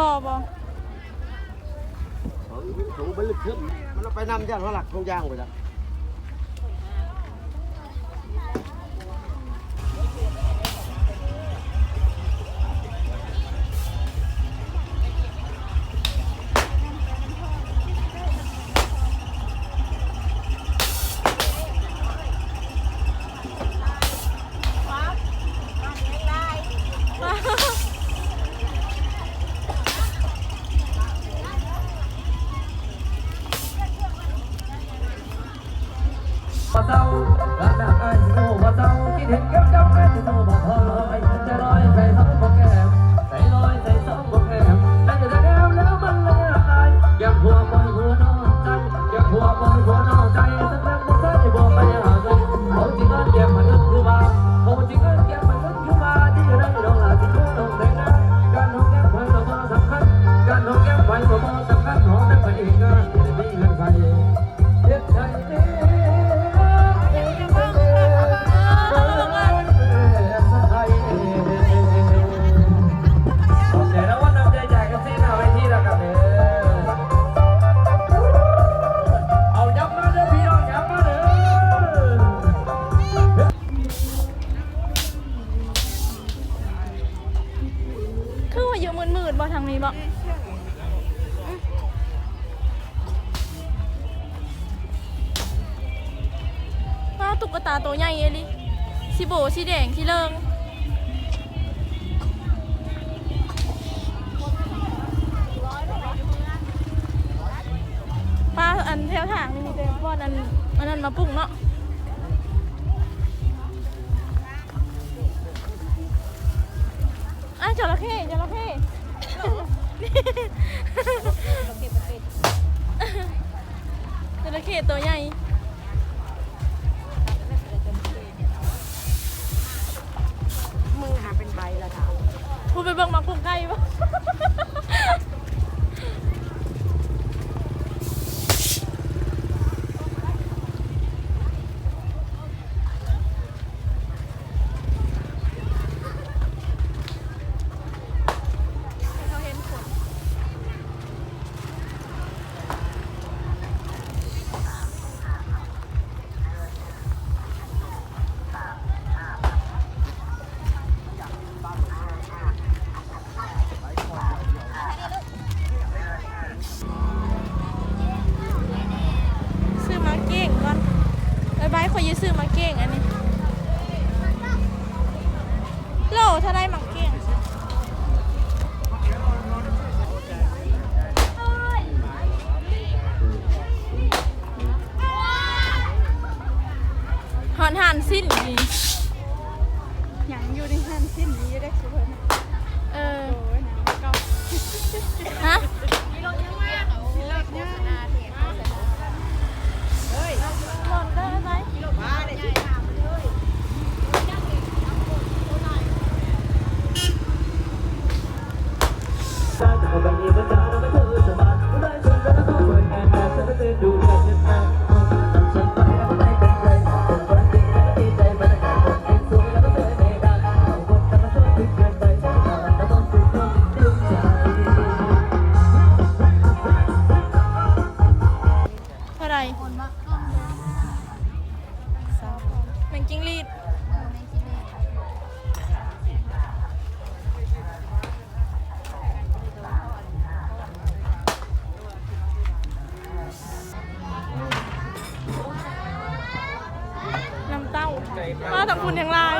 บ่บ่สูงไปลึกขึ้นมันเอาไปนำย่างเขาหลักเขาย่างไปแล้ว บ่เศร้ารักดักไอ้สิโง่บ่เศร้าคิดเห็นกับเจ้าแม่สิโง่บ่พอลอยใจลอยใส่ท้องบ่แก้ คือว่าอยู่มืดๆบ่ทางนี้บ่ว้าวตุ๊กตาตัวใหญ่เลิสีโบสีแดงสีเลิงป้าอันแถวทางนี่มีแต่บอนอันอันนั้นมาปรุงเนาะอะจระเข้จระ จระเข้ตัวใหญ่ อยู่ในหันสิ้นนี้ได้สุดเลยเออโอ้ยนะก็ฮะ มาจากคุณยังไร một